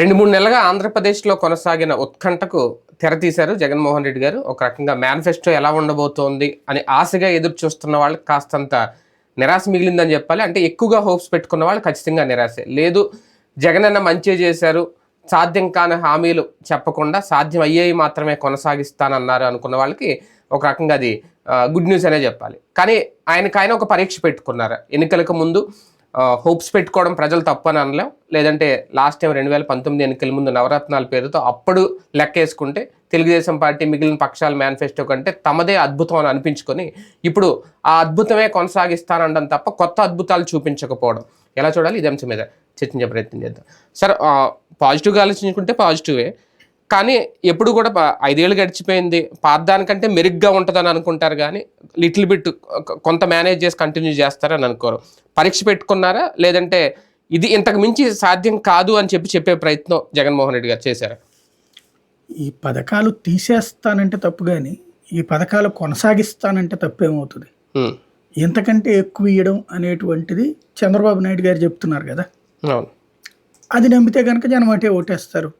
రెండు మూడు నెలలుగా ఆంధ్రప్రదేశ్లో కొనసాగిన ఉత్కంఠకు తెరతీశారు జగన్మోహన్ రెడ్డి గారు. ఒక రకంగా మేనిఫెస్టో ఎలా ఉండబోతోంది అని ఆశగా ఎదురు చూస్తున్న వాళ్ళకి కాస్తంత నిరాశ మిగిలిందని చెప్పాలి. అంటే ఎక్కువగా హోప్స్ పెట్టుకున్న వాళ్ళు ఖచ్చితంగా నిరాశే. లేదు జగన్ అన్న మంచి చేశారు. సాధ్యం కాని హామీలు చెప్పకుండా సాధ్యం అయ్యేవి మాత్రమే కొనసాగిస్తానన్నారు అనుకున్న వాళ్ళకి ఒక రకంగా అది గుడ్ న్యూస్ అనే చెప్పాలి. కానీ ఆయనకు ఆయన ఒక పరీక్ష పెట్టుకున్నారు. ఎన్నికలకు ముందు హోప్స్ పెట్టుకోవడం ప్రజలు తప్పని అనలేం. లేదంటే లాస్ట్ టైం రెండు వేల పంతొమ్మిది ఎన్నికల ముందు నవరత్నాల పేరుతో అప్పుడు లెక్కేసుకుంటే తెలుగుదేశం పార్టీ మిగిలిన పక్షాల మేనిఫెస్టో కంటే తమదే అద్భుతం అని అనిపించుకొని ఇప్పుడు ఆ అద్భుతమే కొనసాగిస్తానడం తప్ప కొత్త అద్భుతాలు చూపించకపోవడం. ఎలా చూడాలి? ఇది అంశం మీద చర్చించే ప్రయత్నం చేద్దాం. సార్ పాజిటివ్గా ఆలోచించుకుంటే పాజిటివే. కానీ ఎప్పుడు కూడా ఐదేళ్ళు గడిచిపోయింది. పాదానికంటే మెరుగ్గా ఉంటుందని అనుకుంటారు కానీ లిటిల్ బిట్ కొంత మేనేజ్ చేసి కంటిన్యూ చేస్తారని అనుకోరు. పరీక్ష పెట్టుకున్నారా? లేదంటే ఇది ఇంతకు మించి సాధ్యం కాదు అని చెప్పి చెప్పే ప్రయత్నం జగన్మోహన్ రెడ్డి గారు చేశారు? ఈ పథకాలు తీసేస్తానంటే తప్పు కానీ ఈ పథకాలు కొనసాగిస్తానంటే తప్పేమవుతుంది? ఇంతకంటే ఎక్కువ ఇవ్వడం అనేటువంటిది చంద్రబాబు నాయుడు గారు చెప్తున్నారు కదా. అవును. అది నమ్మితే కనుక జనం అటే ఓటేస్తారు.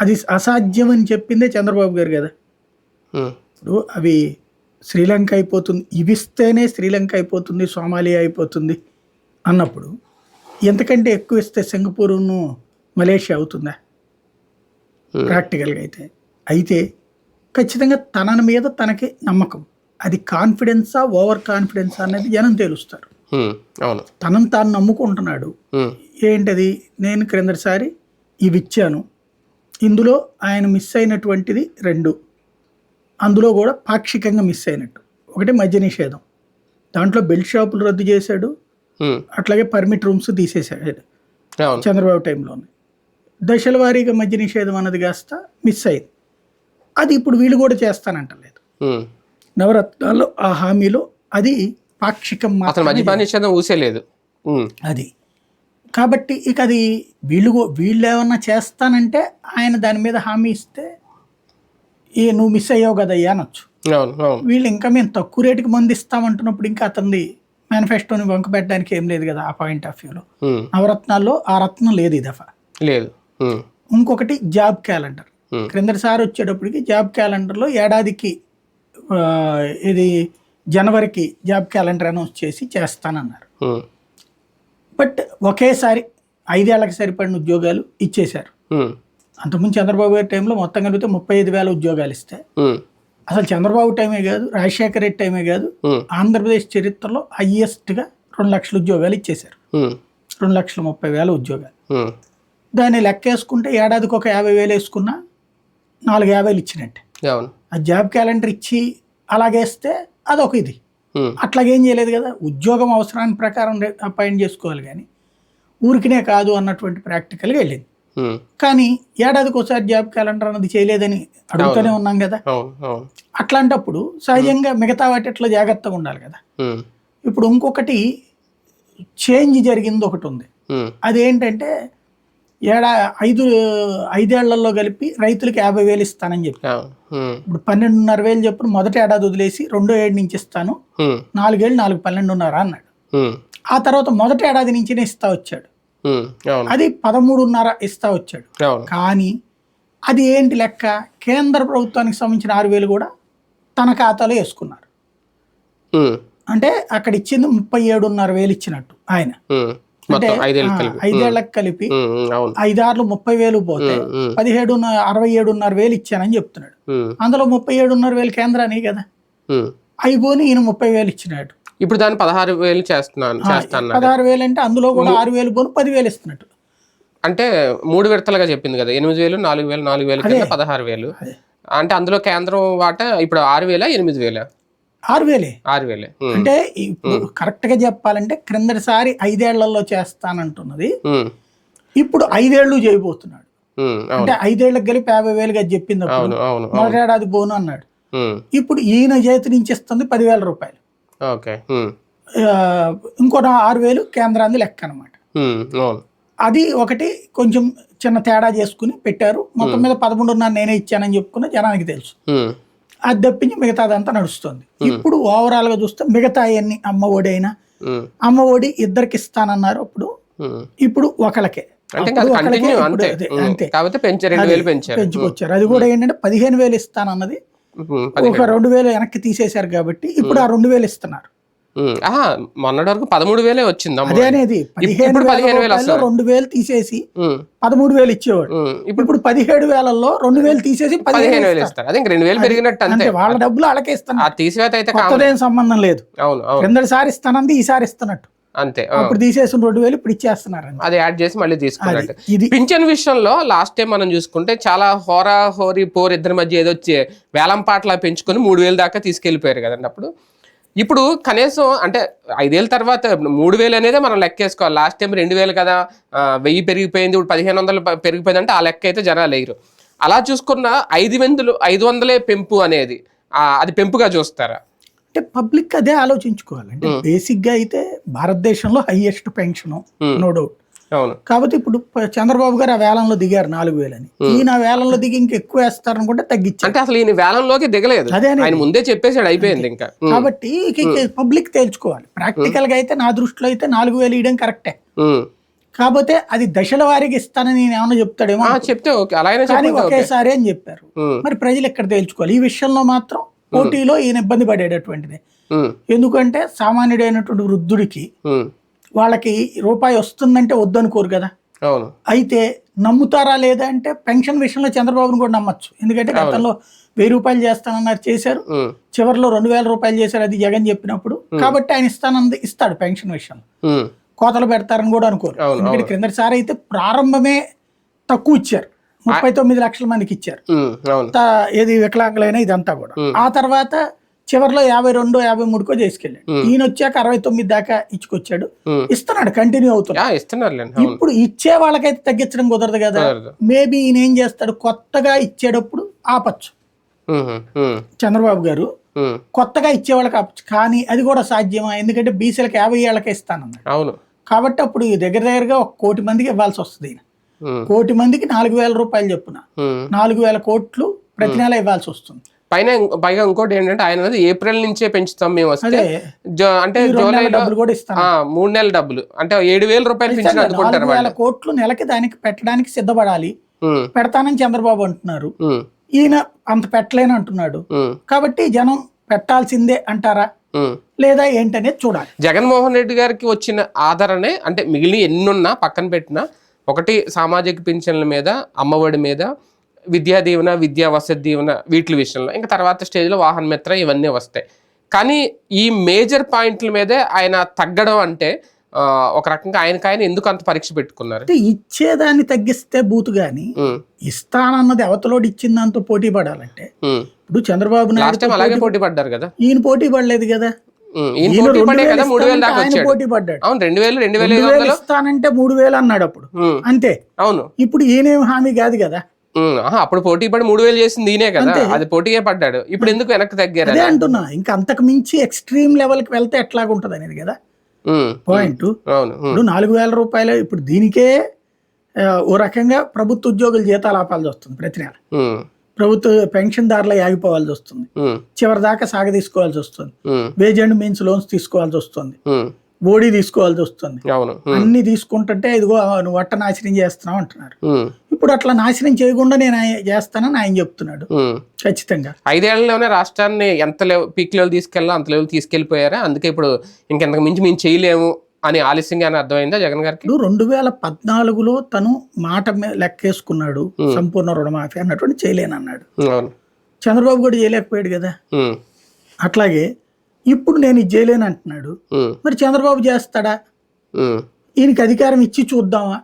అది అసాధ్యం అని చెప్పిందే చంద్రబాబు గారు కదా. ఇప్పుడు అవి శ్రీలంక అయిపోతుంది ఇవిస్తేనే శ్రీలంక అయిపోతుంది సోమాలియా అయిపోతుంది అన్నప్పుడు ఎంతకంటే ఎక్కువ ఇస్తే సింగపూర్ను మలేషియా అవుతుందా. ప్రాక్టికల్గా అయితే. అయితే ఖచ్చితంగా తన మీద తనకి నమ్మకం. అది కాన్ఫిడెన్సా ఓవర్ కాన్ఫిడెన్సా అనేది జనం తెలుస్తారు. తనను తాను నమ్ముకుంటున్నాడు. ఏంటది? నేను క్రిందటిసారి ఇవి ఇచ్చాను. ఇందులో ఆయన మిస్ అయినటువంటిది రెండు. అందులో కూడా పాక్షికంగా మిస్ అయినట్టు. ఒకటి మద్య నిషేధం దాంట్లో బెల్ట్ షాపులు రద్దు చేశాడు. అట్లాగే పర్మిట్ రూమ్స్ తీసేశాడు. చంద్రబాబు టైంలోనే. దశల వారీగా మద్య నిషేధం అన్నది కాస్త మిస్ అయింది. అది ఇప్పుడు వీళ్ళు కూడా చేస్తానంటలేదు. నవరత్నాల్లో ఆ హామీలో అది పాక్షికం అతను మాత్రమే మద్యపాన నిషేధం ఊసేలేదు. ఉమ్, అది. కాబట్టి ఇక అది వీళ్ళు వీళ్ళు ఏమన్నా చేస్తానంటే ఆయన దాని మీద హామీ ఇస్తే ఏ నువ్వు మిస్ అయ్యావు కదయ్యా అనొచ్చు. వీళ్ళు ఇంకా మేము తక్కువ రేటుకి మంది ఇస్తామంటున్నప్పుడు ఇంకా అతనిది మేనిఫెస్టోని వంక పెట్టడానికి ఏం లేదు కదా ఆ పాయింట్ ఆఫ్ వ్యూలో నవరత్నాల్లో ఆ రత్నం లేదు ఈ దఫా. లేదు. ఇంకొకటి జాబ్ క్యాలెండర్. క్రిందటిసారి వచ్చేటప్పటికి జాబ్ క్యాలెండర్లో ఏడాదికి ఇది జనవరికి జాబ్ క్యాలెండర్ అనౌన్స్ చేసి చేస్తానన్నారు. బట్ ఒకేసారి ఐదేళ్ళకు సరిపడిన ఉద్యోగాలు ఇచ్చేశారు. అంతకుముందు చంద్రబాబు గారి టైంలో మొత్తం కలిపితే ముప్పై ఐదు వేల ఉద్యోగాలు ఇస్తే. అసలు చంద్రబాబు టైమే కాదు రాజశేఖర రెడ్డి టైమే కాదు ఆంధ్రప్రదేశ్ చరిత్రలో హయ్యెస్ట్గా రెండు లక్షల ఉద్యోగాలు ఇచ్చేశారు. రెండు లక్షల ముప్పై వేల ఉద్యోగాలు. దాన్ని లెక్కేసుకుంటే ఏడాదికి ఒక యాభై వేలు వేసుకున్నా నాలుగు యాభైలు ఇచ్చినట్టే. ఆ జాబ్ క్యాలెండర్ ఇచ్చి అలాగేస్తే అదొక ఇది. అట్లాగేం చేయలేదు కదా. ఉద్యోగం అవసరాన్ని ప్రకారం అపాయింట్ చేసుకోవాలి కానీ ఊరికినే కాదు అన్నటువంటి ప్రాక్టికల్గా వెళ్ళింది. ఉమ్, కానీ ఏడాదికి ఒకసారి జాబ్ క్యాలెండర్ అన్నది చేయలేదని అడుగుతూనే ఉన్నాం కదా. అట్లాంటప్పుడు సహజంగా మిగతా వాటిట్లో జాగ్రత్తగా ఉండాలి కదా. ఇప్పుడు ఇంకొకటి చేంజ్ జరిగింది ఒకటి ఉంది. అదేంటంటే ఏడా ఐదు ఐదేళ్ళలో కలిపి రైతులకు యాభై వేలు ఇస్తానని చెప్పి. అవును ఉమ్, ఇప్పుడు పన్నెండున్నర వేలు చెప్పున మొదటి ఏడాది వదిలేసి రెండో ఏడు నుంచి ఇస్తాను. నాలుగేళ్ళు నాలుగు పన్నెండున్నర అన్నాడు. ఆ తర్వాత మొదటి ఏడాది నుంచినే ఇస్తా వచ్చాడు. అది పదమూడున్నర ఇస్తా వచ్చాడు. కానీ అది ఏంటి లెక్క? కేంద్ర ప్రభుత్వానికి సంబంధించిన ఆరు వేలు కూడా తన ఖాతాలో వేసుకున్నారు. అంటే అక్కడ ఇచ్చింది ముప్పై ఏడున్నర వేలు ఇచ్చినట్టు ఆయన. ఐదేళ్ళకు కలిపి. ఐదార్లు ముప్పై వేలు పోతే పదిహేడు అరవై ఏడున్నర వేలు ఇచ్చానని చెప్తున్నాడు. అందులో ముప్పై ఏడున్నర వేలు కేంద్రానికి కదా. అయిపోని ఈయన ముప్పై వేలు ఇచ్చినాడు. ఇప్పుడు దాన్ని పదహారు వేలు చేస్తున్నాను చేస్తాను పదహారు వేలు అంటే అందులో కూడా ఆరు వేలు పోను పదివేలు ఇస్తున్నట్టు. అంటే మూడు విడతలుగా చెప్పింది కదా ఎనిమిది వేలు నాలుగు వేలు నాలుగు వేలు కింద పదహారు వేలు. అంటే అందులో కేంద్రం వాటా ఇప్పుడు ఆరు వేల ఎనిమిది వేల? ఆరు వేలే. ఆరు వేలే. అంటే ఇప్పుడు కరెక్ట్గా చెప్పాలంటే క్రిందటిసారి ఐదేళ్ళలో చేస్తానంటున్నది. ఇప్పుడు ఐదేళ్ళు చేయబోతున్నాడు. అంటే ఐదేళ్ళకు కలిపి యాభై వేలుగా చెప్పింది అప్పుడు మొదటేడాది పోను అన్నాడు. ఇప్పుడు ఈయన చేతి నుంచి ఇస్తుంది పదివేల రూపాయలు. ఇంకో ఆరు వేలు కేంద్రాన్ని లెక్క అనమాట అది ఒకటి కొంచెం చిన్న తేడా చేసుకుని పెట్టారు. మొత్తం మీద పదకొండున్నర నేనే ఇచ్చానని చెప్పుకున్న జనానికి తెలుసు. అది తప్పించి మిగతాదంతా నడుస్తుంది. ఇప్పుడు ఓవరాల్గా చూస్తే మిగతా అన్ని అమ్మ ఒడి అయినా అమ్మ ఒడి ఇద్దరికి ఇస్తానన్నారు అప్పుడు. ఇప్పుడు ఒకళ్ళకే. పెంచుకొచ్చారు అది కూడా ఏంటంటే పదిహేను వేలు ఇస్తానన్నది. ఒక రెండు వేలు వెనక్కి తీసేశారు కాబట్టి ఇప్పుడు ఆ రెండు వేలు ఇస్తున్నారు. మొన్నటి వరకు పదమూడు వేలే వచ్చింది అదే అనేది పదిహేను ఇప్పుడు వేల పదిహేను వేలు రూపాయల్లో రెండు వేలు తీసేసి పదమూడు వేలు ఇచ్చేవాడు. ఇప్పుడు ఇప్పుడు పదిహేడు వేలలో రెండు వేలు తీసేసి పదిహేను వేలు ఇస్తారు. అదే రెండు వేలు పెరిగినట్టు అంతే. అంటే వాళ్ళ డబ్బులు ఆ ఇస్తున్నారు తీసివేత అయితే సంబంధం లేదు. అవును అవును. క్రిందటిసారి ఇస్తానంది ఈసారి ఇస్తున్నట్టు. అంతే ఆ. అప్పుడు తీసేసిన రెండు వేలు ఇప్పుడు ఇచ్చేస్తున్నారు. అది యాడ్ చేసి మళ్ళీ తీసుకున్నట్టు. ఇది. పింఛన్ విషయంలో లాస్ట్ టైం మనం చూసుకుంటే చాలా హోరా హోరీ పోర్ ఇద్దరి మధ్య ఏదో వచ్చి వేలం పాటలా పెంచుకొని మూడు వేలు దాకా తీసుకెళ్ళిపోయారు కదండి అప్పుడు. ఇప్పుడు కనీసం అంటే ఐదేళ్ళ తర్వాత మూడు వేలు అనేది మనం లెక్కేసుకోవాలి. లాస్ట్ టైం రెండు వేలు కదా వెయ్యి పెరిగిపోయింది ఇప్పుడు పదిహేను వందలు పెరిగిపోయింది అంటే ఆ లెక్క అయితే జనాలు లేరు. అలా చూసుకున్న ఐదు వందలు ఐదు వందలే పెంపు అనేది అది పెంపుగా చూస్తారా? అంటే పబ్లిక్ అదే ఆలోచించుకోవాలి. అంటే బేసిక్గా అయితే భారతదేశంలో హైయెస్ట్ పెన్షన్. No doubt. కాబట్టి ఇప్పుడు చంద్రబాబు గారు ఆ వేలంలో దిగారు నాలుగు వేలని ఈయన వేలంలో దిగి ఇంకా ఎక్కువ వేస్తారనుకుంటే తగ్గించారు. అంటే అసలు ఈయన వేలంలోకి దిగలేదు. అదే. ఆయన ముందే చెప్పేసాడు అయిపోయింది ఇంకా. కాబట్టి పబ్లిక్ తేల్చుకోవాలి. ప్రాక్టికల్గా అయితే నా దృష్టిలో అయితే నాలుగు వేలు ఇవ్వడం కరెక్టే. కాకపోతే అది దశల వారీగా ఇస్తానని నేను ఏమన్నా చెప్తాడేమో చెప్తే కానీ ఒకేసారి అని చెప్పారు. మరి ప్రజలు ఎక్కడ తేల్చుకోవాలి? ఈ విషయంలో మాత్రం పోటీలో ఈయన ఇబ్బంది పడేటటువంటిది. ఎందుకంటే సామాన్యుడైనటువంటి వృద్ధుడికి. వాళ్ళకి రూపాయి వస్తుందంటే వద్దనుకోరు కదా. అవును. అయితే నమ్ముతారా లేదా అంటే పెన్షన్ విషయంలో చంద్రబాబును కూడా నమ్మచ్చు. ఎందుకంటే గతంలో వెయ్యి రూపాయలు చేస్తానన్నారు చేశారు. చివరిలో రెండు వేల రూపాయలు చేశారు అది జగన్ చెప్పినప్పుడు. కాబట్టి ఆయన ఇస్తానంది ఇస్తాడు పెన్షన్ విషయంలో. కోతలు పెడతారని కూడా అనుకోరు. ఎందుకంటే క్రిందటిసారి అయితే ప్రారంభమే తక్కువ ఇచ్చారు. ముప్పై తొమ్మిది లక్షల మందికి ఇచ్చారు. ఏది వికలాంగులైన ఇదంతా కూడా. ఆ తర్వాత చివరిలో యాభై రెండు యాభై మూడుకో చేసుకెళ్ళాడు. ఈయన వచ్చాక అరవై తొమ్మిది దాకా ఇచ్చుకొచ్చాడు. ఇస్తున్నాడు కంటిన్యూ అవుతున్నాడు. ఇప్పుడు ఇచ్చే వాళ్ళకైతే తగ్గించడం కుదరదు కదా. మేబీ ఈయన ఏం చేస్తాడు? కొత్తగా ఇచ్చేటప్పుడు ఆపచ్చు. చంద్రబాబు గారు కొత్తగా ఇచ్చే వాళ్ళకి ఆపచ్చు. కానీ అది కూడా సాధ్యమా? ఎందుకంటే బీసీలకు యాభై ఏళ్ళకే ఇస్తానన్నాడు. అవును. కాబట్టి అప్పుడు దగ్గర దగ్గరగా ఒక కోటి మందికి ఇవ్వాల్సి వస్తుంది ఈయన. కోటి మందికి నాలుగు వేల రూపాయలు చెప్పున. నాలుగు వేల కోట్లు ప్రతి నెల ఇవ్వాల్సి వస్తుంది. పైన పైగా ఇంకోటి ఏంటంటే ఆయన ఏప్రిల్ నుంచే పెంచుతాం మేము వస్తే అంటే జూలైలో మూడు నెలల డబ్బులు. అంటే ఏడు వేల రూపాయలు పెంచిన అందుకుంటారు వాళ్ళు. కోట్లు నెలకి దానికి పెట్టడానికి సిద్ధపడాలి. పెడతానని చంద్రబాబు అంటున్నారు. ఈయన అంత పెట్టలేని అంటున్నాడు. కాబట్టి జనం పెట్టాల్సిందే అంటారా. లేదా ఏంటనేది చూడాలి. జగన్మోహన్ రెడ్డి గారికి వచ్చిన ఆదరణే అంటే మిగిలిన ఎన్నున్నా పక్కన పెట్టినా ఒకటి సామాజిక పింఛన్ల మీద అమ్మఒడి మీద విద్యా దీవెన విద్యా వసతి దీవెన వీటి విషయంలో. ఇంకా తర్వాత స్టేజ్లో వాహన మిత్ర ఇవన్నీ వస్తాయి. కానీ ఈ మేజర్ పాయింట్ల మీదే ఆయన తగ్గడం అంటే ఒక రకంగా ఆయనకు ఆయన ఎందుకు అంత పరీక్ష పెట్టుకున్నారు? అంటే ఇచ్చేదాన్ని తగ్గిస్తే బూతు గాని ఇస్తానన్నది అవతలోడు ఇచ్చిన దాంతో పోటీ పడాలంటే. ఇప్పుడు చంద్రబాబు నాయుడు అలాగే పోటీ పడ్డారు కదా? ఈయన పోటీ పడలేదు కదా? పోటీ పడ్డాడు. అవును రెండు వేలు రెండు వేల ఇస్తానంటే మూడు వేలు అన్నాడు అప్పుడు. అంతే. అవును. ఇప్పుడు ఈయనేం హామీ కాదు కదా? అప్పుడు పోటీ పడి మూడు వేలు చేసింది ఈయనే కదా. అది పోటీయే పడ్డాడు. ఇప్పుడు ఎందుకు వెనక్కి తగ్గారు అదే అంటున్నా ఇంకా అంతకు మించి ఎక్స్ట్రీమ్ లెవెల్కి వెళ్తే ఎట్లాగుంటది అనేది కదా. పాయింట్ ఇప్పుడు నాలుగు వేల రూపాయలు ఇప్పుడు దీనికే ఓ రకంగా ప్రభుత్వ ఉద్యోగుల జీతాలు ఆపాల్సి వస్తుంది ప్రతి నెల. ప్రభుత్వ పెన్షన్దారులు ఆగిపోవాల్సి వస్తుంది. చివరి దాకా సాగ తీసుకోవాల్సి వస్తుంది వేజ్ అండ్ మీన్స్ లోన్స్ తీసుకోవాల్సి వస్తుంది. ఉమ్, బోడీ తీసుకోవాల్సి వస్తుంది. అన్ని తీసుకుంటుంటే ఇదిగో నువ్వు వట్ట నాశనం చేస్తున్నావు అంటున్నారు. ఇప్పుడు అట్లా నాశనం చేయకుండా నేను చేస్తానని ఆయన చెప్తున్నాడు. ఖచ్చితంగా. ఐదేళ్ళలోనే రాష్ట్రాన్ని ఎంత లెవెల్ పీక్ లెవెల్ తీసుకెళ్ళాలో అంత లెవెల్ తీసుకెళ్ళిపోయారా అందుకే ఇప్పుడు ఇంకెంతకు మించి మేము చేయలేము అని ఆలస్యంగా అని అర్థమైందా జగన్ గారికి? రెండు వేల పద్నాలుగులో తను మాట లెక్కేసుకున్నాడు. సంపూర్ణ రుణమాఫీ అన్నటువంటి చేయలేనన్నాడు. చంద్రబాబు కూడా చేయలేకపోయాడు కదా. అట్లాగే ఇప్పుడు నేను ఇది చేయలేను అంటున్నాడు. మరి చంద్రబాబు చేస్తాడా? ఈయనకి అధికారం ఇచ్చి చూద్దామా?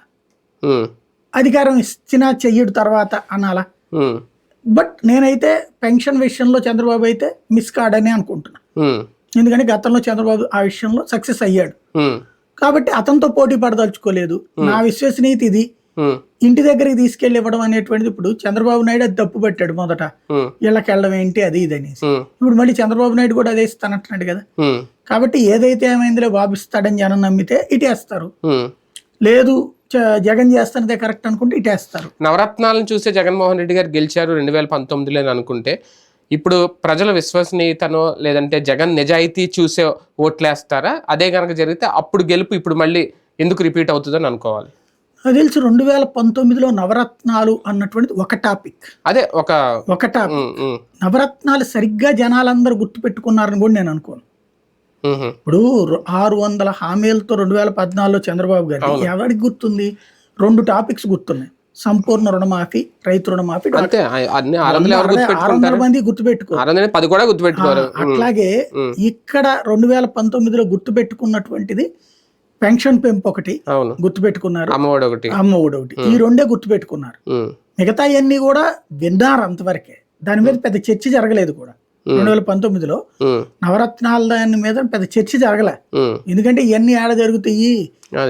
అధికారం ఇచ్చినా చెయ్యడు తర్వాత అనాలా. బట్ నేనైతే పెన్షన్ విషయంలో చంద్రబాబు అయితే మిస్ కాడని అనుకుంటున్నా. ఎందుకంటే గతంలో చంద్రబాబు ఆ విషయంలో సక్సెస్ అయ్యాడు. కాబట్టి అతనితో పోటీ పడదలుచుకోలేదు. నా విశ్వసనీయత ఇది. ఇంటి దగ్గరికి తీసుకెళ్ళి ఇవ్వడం అనేటువంటిది ఇప్పుడు చంద్రబాబు నాయుడు అది తప్పు పెట్టాడు మొదట. వీళ్ళకి వెళ్ళడం ఏంటి అది ఇది అనేసి. ఇప్పుడు మళ్ళీ చంద్రబాబు నాయుడు కూడా అదే ఇస్తానంటున్నాడు కదా. కాబట్టి ఏదైతే ఏమైందిలే బాబు ఇస్తాడని జనం నమ్మితే ఇటేస్తారు. లేదు జగన్ చేస్తానదే కరెక్ట్ అనుకుంటే ఇటేస్తారు. నవరత్నాలను చూసే జగన్మోహన్ రెడ్డి గారు గెలిచారు రెండు వేల పంతొమ్మిదిలో అని అనుకుంటే ఇప్పుడు ప్రజల విశ్వసనీయతనో లేదంటే జగన్ నిజాయితీ చూసే ఓట్లేస్తారా? అదే కనుక జరిగితే అప్పుడు గెలుపు ఇప్పుడు మళ్ళీ ఎందుకు రిపీట్ అవుతుందని అనుకోవాలి. నాకు తెలిసి రెండు వేల పంతొమ్మిదిలో నవరత్నాలు అన్నటువంటిది ఒక టాపిక్. అదే ఒక ఒక టాపిక్. నవరత్నాలు సరిగ్గా జనాలందరూ గుర్తుపెట్టుకున్నారని కూడా నేను అనుకోను. ఇప్పుడు ఆరు వందల హామీలతో రెండు వేల పద్నాలుగులో చంద్రబాబు గారు ఎవరికి గుర్తుంది? రెండు టాపిక్స్ గుర్తున్నాయి. సంపూర్ణ రుణమాఫీ రైతు రుణమాఫీ ఆరు వందలు మంది గుర్తుపెట్టుకోరు. అట్లాగే. ఇక్కడ రెండు వేల పంతొమ్మిదిలో గుర్తుపెట్టుకున్నటువంటిది పెన్షన్ పెంపు ఒకటి గుర్తుపెట్టుకున్నారు. అమ్మఒడి ఒకటి. ఈ రెండే గుర్తుపెట్టుకున్నారు. మిగతా అన్ని కూడా విన్నారు అంతవరకే. దాని మీద పెద్ద చర్చ జరగలేదు కూడా. రెండు వేల పంతొమ్మిదిలో నవరత్నాల దాని మీద పెద్ద చర్చ జరగలే. ఎందుకంటే ఇవన్నీ ఏడ జరుగుతాయి?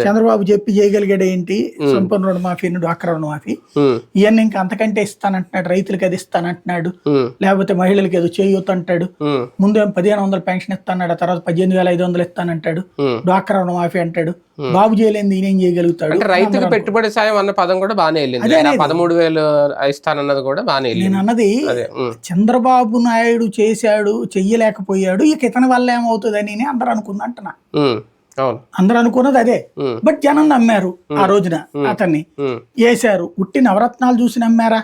చంద్రబాబు చెప్పి చేయగలిగాడు ఏంటి? సంపూర్ణ రుణమాఫీ డ్వాక్రా రుణమాఫీ ఇవన్నీ ఇంకా అంతకంటే ఇస్తానంటున్నాడు రైతులకి అది ఇస్తానంటున్నాడు లేకపోతే మహిళలకి ఏదో చేయూత అంటాడు ముందు ఏం పదిహేను వందల పెన్షన్ ఇస్తాన్నాడు తర్వాత పద్దెనిమిది వేల ఐదు వందలు ఇస్తానంటాడు. డ్వాక్రా రుణమాఫీ అంటాడు. బాబు చేయలేని ఈయనేం చేయగలుగుతాడు? అంటే రైతుకి పెట్టుబడి సాయం అన్న పదం కూడా బాగానే వెళ్ళింది. పదమూడు వేలు ఇస్తానన్నది కూడా బాగానే నేను అన్నది చంద్రబాబు నాయుడు చేశాడు చెయ్యలేకపోయాడు ఇక ఇతని వల్ల ఏమవుతుందని అందరూ అనుకుంది అంటున్నా. అందరూ అనుకున్నది అదే. బట్ జనం నమ్మారు ఆ రోజున అతన్ని. వేశారు ఉట్టి నవరత్నాలు చూసి నమ్మారా.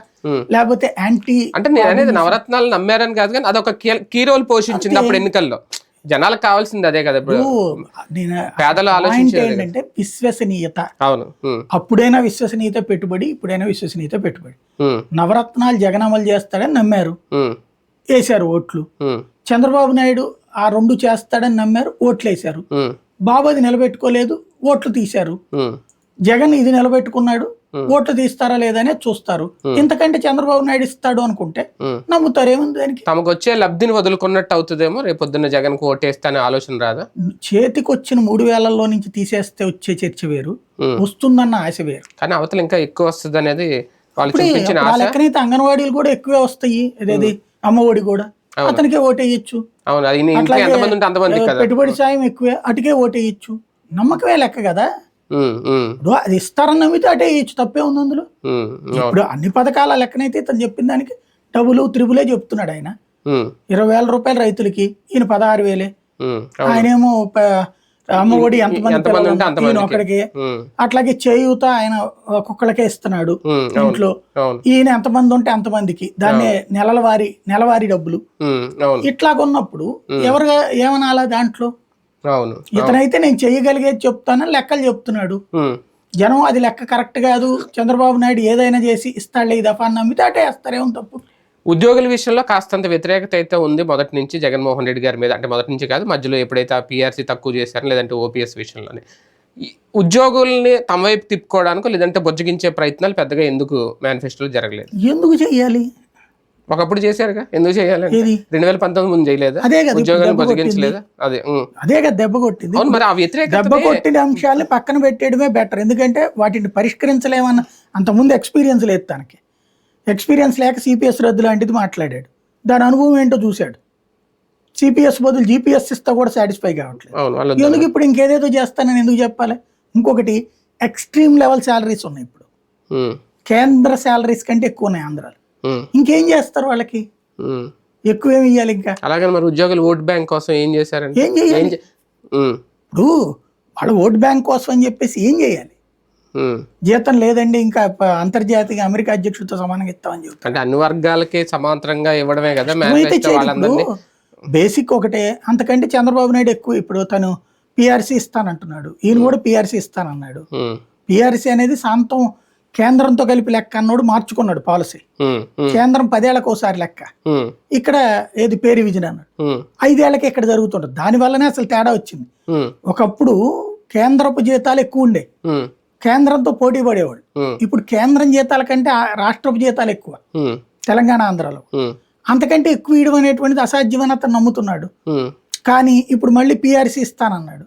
లేకపోతే యాంటీ అంటే నేను అనేది నవరత్నాలు నమ్మారని కాదు కానీ అదొక కీ- రోల్ పోషించింది అప్పుడు ఎన్నికల్లో. జనాలకు కావాల్సింది అదే కదా ఇప్పుడు. నేను పేదలు ఏంటంటే విశ్వసనీయత. అవును. అప్పుడైనా విశ్వసనీయత పెట్టుబడి ఇప్పుడైనా విశ్వసనీయత పెట్టుబడి. నవరత్నాలు జగన్ అమలు చేస్తాడని నమ్మారు. వేశారు ఓట్లు. చంద్రబాబు నాయుడు ఆ రెండు చేస్తాడని నమ్మారు ఓట్లు వేశారు. బాబు అది నిలబెట్టుకోలేదు ఓట్లు తీశారు. జగన్ ఇది నిలబెట్టుకున్నాడు ఓట్లు తీస్తారా లేదనే చూస్తారు. ఇంతకంటే చంద్రబాబు నాయుడు ఇస్తాడు అనుకుంటే. నమ్ముతారు ఏముంది దానికి? తమకు వచ్చే లబ్ధిని వదులుకున్నట్టు అవుతుందేమో రేపు పొద్దున్న జగన్కు ఓటేస్తే అనే ఆలోచన రాదా? చేతికి వచ్చిన మూడు వేలల్లో నుంచి తీసేస్తే వచ్చే చర్చ వేరు. వస్తుందన్న ఆశ వేరు. కానీ అవతల ఇంకా ఎక్కువ వస్తుంది అనేది వాళ్ళు అంగన్వాడీలు కూడా ఎక్కువే వస్తాయి అదేది? అమ్మఒడి కూడా. అతనికే ఓటేయచ్చు. పెట్టుబడి సాయం ఎక్కువే అటుకే ఓటేయచ్చు. నమ్మకమే లెక్క కదా. ఇప్పుడు అది ఇస్తారని నమ్మితే అటే వేయచ్చు తప్పే ఉంది అందులో. ఇప్పుడు అన్ని పథకాల లెక్కనైతే ఇతను చెప్పిన దానికి డబుల్ త్రిబులే చెప్తున్నాడు ఆయన. ఇరవై వేల రూపాయలు రైతులకి ఈయన పదహారు వేలే. ఆయనేమో అమ్మఒడి ఎంతమంది ఈయన ఉమ్, అట్లాగే చేయూత ఆయన ఒక్కొక్కడికే ఇస్తున్నాడు ఇంట్లో. ఈయన ఎంతమంది ఉంటే అంతమందికి. దాన్ని నెలల వారి నెలవారీ డబ్బులు. ఇట్లాగున్నప్పుడు ఎవరు ఏమనాలా దాంట్లో? ఇతనైతే నేను చేయగలిగేది చెప్తానని లెక్కలు చెప్తున్నాడు. జనం అది లెక్క కరెక్ట్ కాదు. చంద్రబాబు నాయుడు ఏదైనా చేసి ఇస్తాడులే ఈ దఫా నమ్మితే అటే వేస్తారేమో తప్పు? ఉద్యోగుల విషయంలో కాస్తంత వ్యతిరేకత అయితే ఉంది మొదటి నుంచి జగన్మోహన్ రెడ్డి గారి మీద. అంటే మొదటి నుంచి కాదు మధ్యలో ఎప్పుడైతే ఆ పీఆర్సీ తక్కువ చేశారో లేదంటే ఓపీఎస్ విషయంలోనే. ఉద్యోగుల్ని తమ వైపు తిప్పుకోవడానికి లేదంటే బొజ్జగించే ప్రయత్నాలు పెద్దగా ఎందుకు మేనిఫెస్టోలో జరగలేదు? ఎందుకు చెయ్యాలి ఒకప్పుడు చేశారుగా? ఎందుకు చేయాలి రెండు వేల పంతొమ్మిది ముందు చేయలేదా? అదే కదా దెబ్బ బొజ్జగించలేదా? అదే. అదే కదా దెబ్బ కొట్టింది. అవును మరి ఆ వ్యతిరేకత దెబ్బ కొట్టిన అంశాలని పక్కన పెట్టేయడమే బెటర్ ఎందుకంటే వాటిని పరిష్కరించలేమన్న అంతకుముందు ఎక్స్పీరియన్స్ లేదు తనకి. ఎక్స్పీరియన్స్ లేక సిపిఎస్ రద్దు లాంటిది మాట్లాడాడు. దాని అనుభవం ఏంటో చూశాడు. సిపిఎస్ బదులు జీపీఎస్ ఇస్తా కూడా సాటిస్ఫై కావట్లేదు. ఎందుకు ఇప్పుడు ఇంకేదేదో చేస్తానని ఎందుకు చెప్పాలి? ఇంకొకటి ఎక్స్ట్రీమ్ లెవెల్ శాలరీస్ ఉన్నాయి ఇప్పుడు. కేంద్ర శాలరీస్ కంటే ఎక్కువ ఉన్నాయి ఆంధ్రాలో ఇంకేం చేస్తారు వాళ్ళకి. ఎక్కువ ఏమి ఇవ్వాలి ఇంకా? అలాగని మరి ఉద్యోగులు ఓట్ బ్యాంక్ కోసం ఏం చేశారండి? ఏం చేయాలి? ఇప్పుడు వాళ్ళ ఓట్ బ్యాంక్ కోసం అని చెప్పేసి ఏం చేయాలి. జీతం లేదండి ఇంకా అంతర్జాతీయ అమెరికా అధ్యక్షుడితో సమానంగా ఇస్తామని చెప్పి. అంటే అన్ని వర్గాలకి సమాంతరంగా ఇవ్వడమే కదా బేసిక్ ఒకటే అంతకంటే చంద్రబాబు నాయుడు ఎక్కువ. ఇప్పుడు తను పిఆర్సీ ఇస్తానంటున్నాడు. ఈయన కూడా పిఆర్సీ ఇస్తానన్నాడు. పిఆర్సీ అనేది శాంతం కేంద్రంతో కలిపి లెక్క అన్నోడు మార్చుకున్నాడు పాలసీ. కేంద్రం పదేళ్ళకు ఒకసారి లెక్క. ఇక్కడ ఏది పేరు విజన్ అన్నాడు. ఐదేళ్ళకి ఇక్కడ జరుగుతుంటుంది? దానివల్లనే అసలు తేడా వచ్చింది. ఒకప్పుడు కేంద్రపు జీతాలు ఎక్కువ ఉండే. కేంద్రంతో పోటీ పడేవాడు ఇప్పుడు కేంద్రం జీతాల కంటే రాష్ట్రపు జీతాలు ఎక్కువ. తెలంగాణ ఆంధ్రాలో. అంతకంటే ఎక్కువ ఇవ్వడం అనేటువంటిది అసాధ్యమని అతను నమ్ముతున్నాడు. కానీ ఇప్పుడు మళ్ళీ పిఆర్సీ ఇస్తానన్నాడు.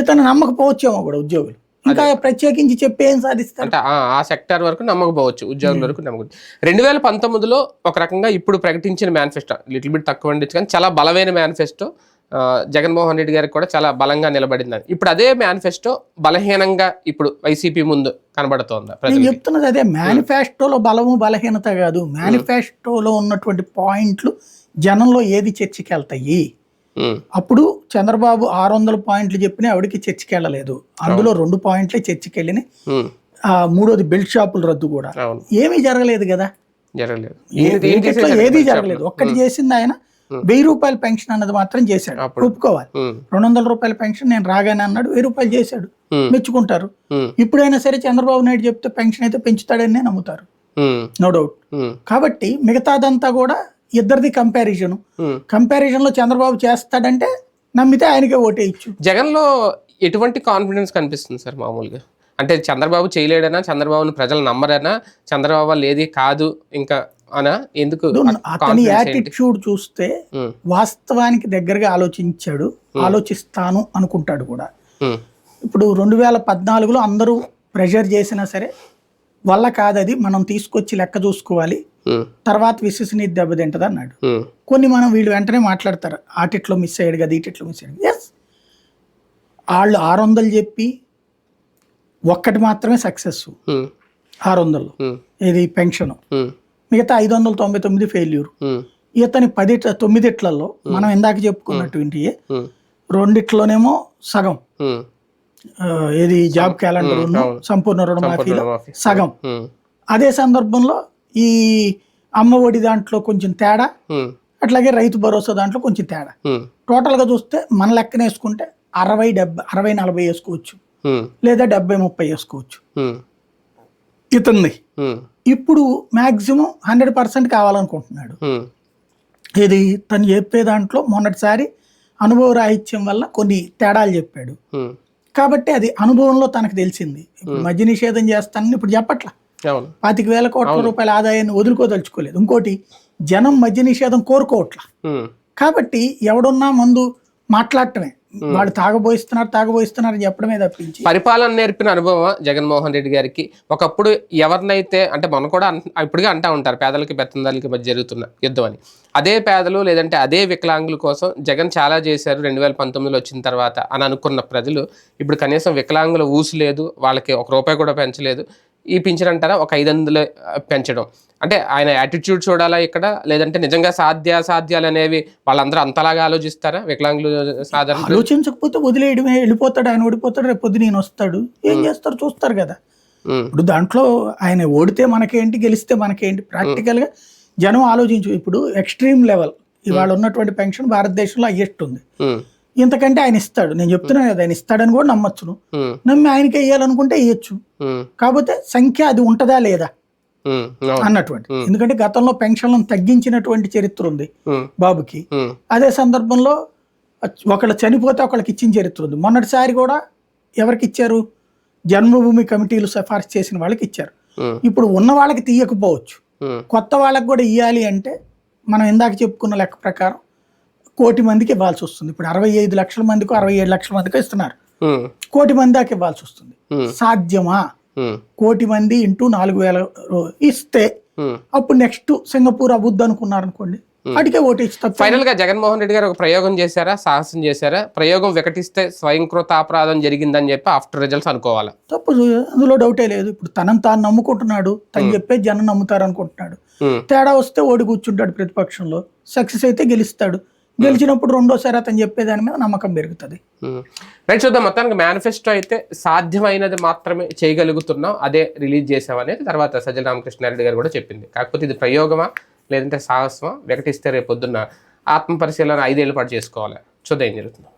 ఇతను నమ్మకపోవచ్చేమో కూడా ఉద్యోగులు. ఇంకా ప్రత్యేకించి చెప్పి ఏం సాధిస్తారు? ఆ సెక్టార్ వరకు నమ్మకపోవచ్చు ఉద్యోగుల వరకు నమ్మకం రెండు వేల పంతొమ్మిదిలో ఒక రకంగా ఇప్పుడు ప్రకటించిన మేనిఫెస్టో లిటిల్ బిట్ తక్కువ ఉండొచ్చు కానీ చాలా బలమైన మేనిఫెస్టో జగన్మోహన్ రెడ్డి గారికి కూడా చాలా బలంగా నిలబడింది. ఇప్పుడు అదే మేనిఫెస్టో బలహీనంగా ఇప్పుడు వైసీపీ ముందు కనబడుతోందా నేను చెప్తున్నది అదే మేనిఫెస్టోలో బలము బలహీనత కాదు. మేనిఫెస్టోలో ఉన్నటువంటి పాయింట్లు జనంలో ఏది చర్చకి వెళ్తాయి అప్పుడు చంద్రబాబు ఆరు వందల పాయింట్లు చెప్పినా ఆవిడకి చర్చకి వెళ్ళలేదు అందులో రెండు పాయింట్లే చర్చకి వెళ్ళినాయి ఆ మూడోది బెల్ట్ షాపుల రద్దు కూడా. ఏమీ జరగలేదు కదా? జరగలేదు? ఏదీ జరగలేదు. ఒక్కటి చేసింది ఆయన వెయ్యి రూపాయల పెన్షన్ అన్నది మాత్రం చేశాడు. ఒప్పుకోవాలి. రెండు వందల రూపాయల పెన్షన్ నేను రాగానే అన్నాడు వెయ్యి రూపాయలు చేశాడు. మెచ్చుకుంటారు. ఇప్పుడైనా సరే చంద్రబాబు నాయుడు చెప్తే పెన్షన్ అయితే పెంచుతాడని నమ్ముతారు. నో డౌట్ కాబట్టి మిగతాదంతా కూడా ఇద్దరిది కంపారిజన్. కంపారిజన్లో చంద్రబాబు చేస్తాడంటే నమ్మితే ఆయనకే ఓటేయచ్చు జగన్లో ఎటువంటి కాన్ఫిడెన్స్ కనిపిస్తుంది సార్ మామూలుగా? అంటే చంద్రబాబు చేయలేడనా? చంద్రబాబుని ప్రజలు నమ్మరనా? చంద్రబాబు ఏది కాదు ఇంకా అనా? ఎందుకు అతని? యాటిట్యూడ్ చూస్తే వాస్తవానికి దగ్గరగా ఆలోచించాడు ఆలోచిస్తాను అనుకుంటాడు కూడా. ఇప్పుడు రెండు వేల పద్నాలుగులో అందరూ ప్రెషర్ చేసినా సరే వల్ల కాదది మనం తీసుకొచ్చి లెక్క చూసుకోవాలి. తర్వాత విశ్వసనీయ దెబ్బతింటది అన్నాడు. కొన్ని మనం వీళ్ళు వెంటనే మాట్లాడతారు ఆటిట్లో మిస్ అయ్యాడు కదా ఈటిట్లో మిస్ అయ్యాడు. ఎస్ వాళ్ళు ఆరు వందలు చెప్పి ఒక్కటి మాత్రమే సక్సెస్ ఆరు వందలు. ఇది పెన్షన్ మిగతా ఐదు వందల తొంభై తొమ్మిది ఫెయిల్యూర్ ఇతని పది తొమ్మిదిట్లలో మనం ఇందాక చెప్పుకున్నటువంటి రెండిట్లోనేమో సగం. ఏది జాబ్ క్యాలెండర్. సంపూర్ణ రుణమాఫీలో రుణమాఫీ. సగం. అదే సందర్భంలో ఈ అమ్మ ఒడి దాంట్లో కొంచెం తేడా అట్లాగే రైతు భరోసా దాంట్లో కొంచెం తేడా. ఉమ్, టోటల్గా చూస్తే మన లెక్కన వేసుకుంటే అరవై డెబ్బై అరవై నలభై వేసుకోవచ్చు. లేదా డెబ్బై ముప్పై వేసుకోవచ్చు. ఉమ్, ఇప్పుడు మ్యాక్సిమం హండ్రెడ్ పర్సెంట్ కావాలనుకుంటున్నాడు. ఇది తను చెప్పే దాంట్లో మొన్నటిసారి అనుభవ రాహిత్యం వల్ల కొన్ని తేడాలు చెప్పాడు. కాబట్టి అది అనుభవంలో తనకు తెలిసింది. మద్య నిషేధం చేస్తానని ఇప్పుడు చెప్పట్లా. పాతిక వేల కోట్ల రూపాయల ఆదాయాన్ని వదులుకోదలుచుకోలేదు. ఇంకోటి జనం మద్య నిషేధం కోరుకోవట్లా. కాబట్టి ఎవడున్నా ముందు మాట్లాడటమే. వాళ్ళు తాగబోయిస్తున్నారు తాగబోయిస్తున్నారు చెప్పడమే తప్పించి. పరిపాలన నేర్పిన అనుభవం జగన్మోహన్ రెడ్డి గారికి ఒకప్పుడు ఎవరినైతే అంటే మనం కూడా ఇప్పటికే అంటా ఉంటారు పేదలకి బెత్తందాలకి మధ్య జరుగుతున్న యుద్ధం అని. అదే పేదలు లేదంటే అదే వికలాంగుల కోసం జగన్ చాలా చేశారు రెండు వేల పంతొమ్మిదిలో వచ్చిన తర్వాత అని అనుకున్న ప్రజలు ఇప్పుడు కనీసం వికలాంగుల ఊసు లేదు వాళ్ళకి ఒక రూపాయి కూడా పెంచలేదు. ఈ పింఛన్ అంటారా? ఒక ఐదు వందలు పెంచడం. అంటే ఆయన యాటిట్యూడ్ చూడాలా ఇక్కడ? లేదంటే నిజంగా సాధ్యాసాధ్యాలు అనేవి వాళ్ళందరూ అంతలాగా ఆలోచిస్తారా? వికలాంగులు సాధారణ ఆలోచించకపోతే వదిలేయడమే వెళ్ళిపోతాడు ఆయన ఓడిపోతాడు రేపు పొద్దున ఈయన వస్తాడు. ఏం చేస్తారు? చూస్తారు కదా. ఇప్పుడు దాంట్లో ఆయన ఓడితే మనకేంటి గెలిస్తే మనకేంటి? ప్రాక్టికల్గా జనం ఆలోచించు ఇప్పుడు ఎక్స్ట్రీమ్ లెవెల్. ఇవాళ ఉన్నటువంటి పెన్షన్ భారతదేశంలో హైయెస్ట్ ఉంది. ఇంతకంటే ఆయన ఇస్తాడు. నేను చెప్తున్నాను కదా ఆయన ఇస్తాడని కూడా నమ్మచ్చును. నమ్మి ఆయనకి వేయాలనుకుంటే వేయచ్చు కాకపోతే సంఖ్య అది ఉంటదా లేదా. అన్నటువంటి. ఎందుకంటే గతంలో పెన్షన్లను తగ్గించినటువంటి చరిత్ర ఉంది బాబుకి. అదే సందర్భంలో ఒకళ్ళు చనిపోతే ఒకళ్ళకి ఇచ్చిన చరిత్ర ఉంది. మొన్నటిసారి కూడా ఎవరికి ఇచ్చారు? జన్మభూమి కమిటీలు సిఫార్సు చేసిన వాళ్ళకి ఇచ్చారు. ఇప్పుడు ఉన్న వాళ్ళకి తీయకపోవచ్చు. కొత్త వాళ్ళకి కూడా ఇవ్వాలి అంటే మనం ఇందాక చెప్పుకున్న లెక్క ప్రకారం కోటి మందికి ఇవ్వాల్సి వస్తుంది. ఇప్పుడు అరవై ఐదు లక్షల మందికో అరవై ఏడు లక్షల మందికో ఇస్తున్నారు. కోటి మంది దాకా ఇవ్వాల్సి వస్తుంది. సాధ్యమా? కోటి మంది ఇంటూ నాలుగు వేల ఇస్తే. అప్పుడు నెక్స్ట్ సింగపూర్ అబుద్ది అనుకున్నారు అనుకోండి అడిగే ఓటు ఇచ్చి తప్ప ఫైనల్గా జగన్మోహన్ రెడ్డి గారు ఒక ప్రయోగం చేశారా? సాహసం చేశారా? ప్రయోగం వికటిస్తే స్వయంకృత అపరాధం జరిగిందని చెప్పి ఆఫ్టర్ రిజల్ట్స్ అనుకోవాలా? తప్పు అందులో డౌటే లేదు. ఇప్పుడు తనని తాను నమ్ముకుంటున్నాడు. తను చెప్పే జనం నమ్ముతారు అనుకుంటున్నాడు తేడా వస్తే ఓడి కూర్చుంటాడు ప్రతిపక్షంలో. సక్సెస్ అయితే గెలుస్తాడు. గెలిచినప్పుడు రెండోసారి అతను చెప్పే దాని మీద నమ్మకం పెరుగుతుంది. రైట్ చూద్దాం. మొత్తానికి మేనిఫెస్టో అయితే సాధ్యమైనది మాత్రమే చేయగలుగుతున్నాం. అదే రిలీజ్ చేసామనేది తర్వాత సజ్జల రామకృష్ణారెడ్డి గారు కూడా చెప్పింది. కాకపోతే ఇది ప్రయోగమా? లేదంటే సాహసమా? వికటిస్తే రేపు పొద్దున్న ఆత్మ పరిశీలన ఐదేళ్ళ పాటు చేసుకోవాలి? చూద్దాం ఏం జరుగుతుంది.